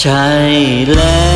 ใช่แล้ว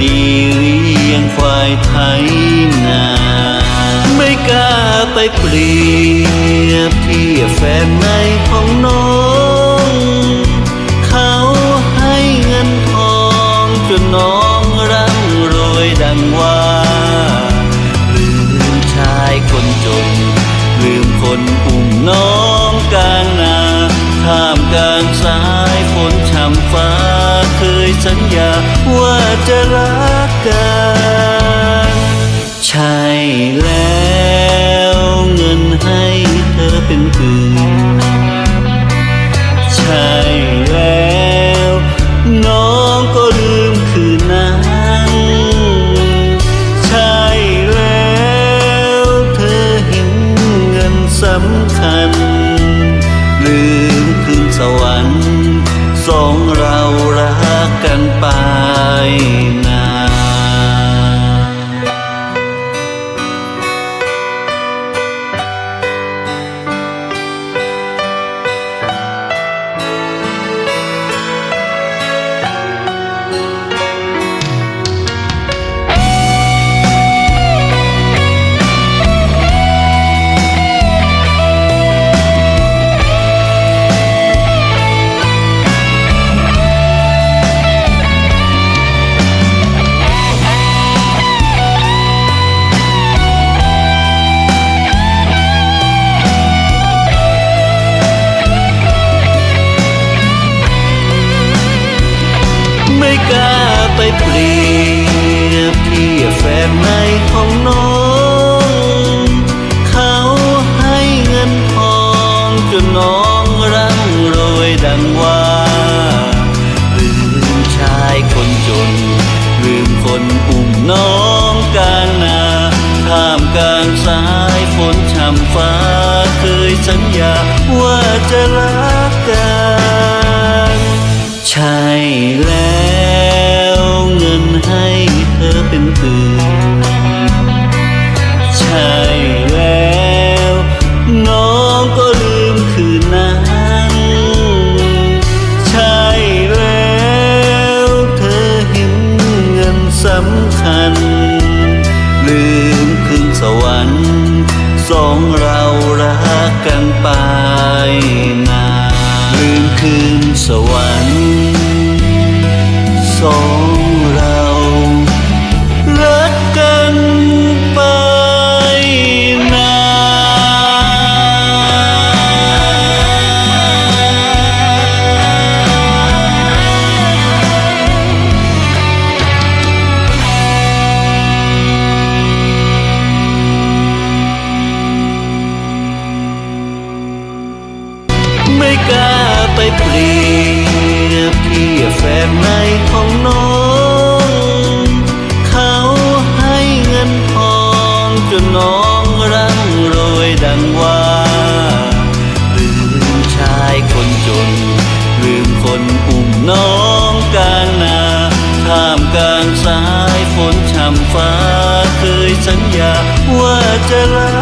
ดีเลี้ยงควายไทยนา ไม่กล้าไปเปรียบเทียบแฟนในของน้อง เขาให้เงินทองจนน้องร่ำรวยดังว่าลืมชายคนจน ลืมคนอุ้มน้องกลางนาท่ามกลางสายฝนช่ำฟ้าเคยสัญญาว่า จะรักกันใช่แล้วเงินให้เธอเป็นคืนใช่แล้ว น้องก็ลืมคืนนั้นใช่แล้วเธอเห็นเงินสำคัญ ลืมคืนสวรรค์สองเรารักกันไป กล้าไปเปรียบเทียบแฟนในของน้อง เขาให้เงินทองจนน้องร่ำรวยดังว่าลืมชายคนจน ลืมคนอุ้มน้องกลางนาท่ามกลางสายฝนช่ำฟ้าเคยสัญญาว่าจะรักกัน ใช่แล้ว ให้เธอเป็นคืนใช่แล้ว น้องก็ลืมคืนนั้น ใช่แล้วเธอเห็นเงินสำคัญ ลืมคืนสวรรค์สองเรารักกันไปนานลืมคืนสวรรค์สอง เปรียบเทียบแฟนในของน้อง เขาให้เงินทองจนน้องร่ำรวยดังว่าลืมชายคนจน ลืมคนอุ้มน้องกลางนาท่ามกลางสายฝนช่ำฟ้าเคยสัญญาว่าจะรัก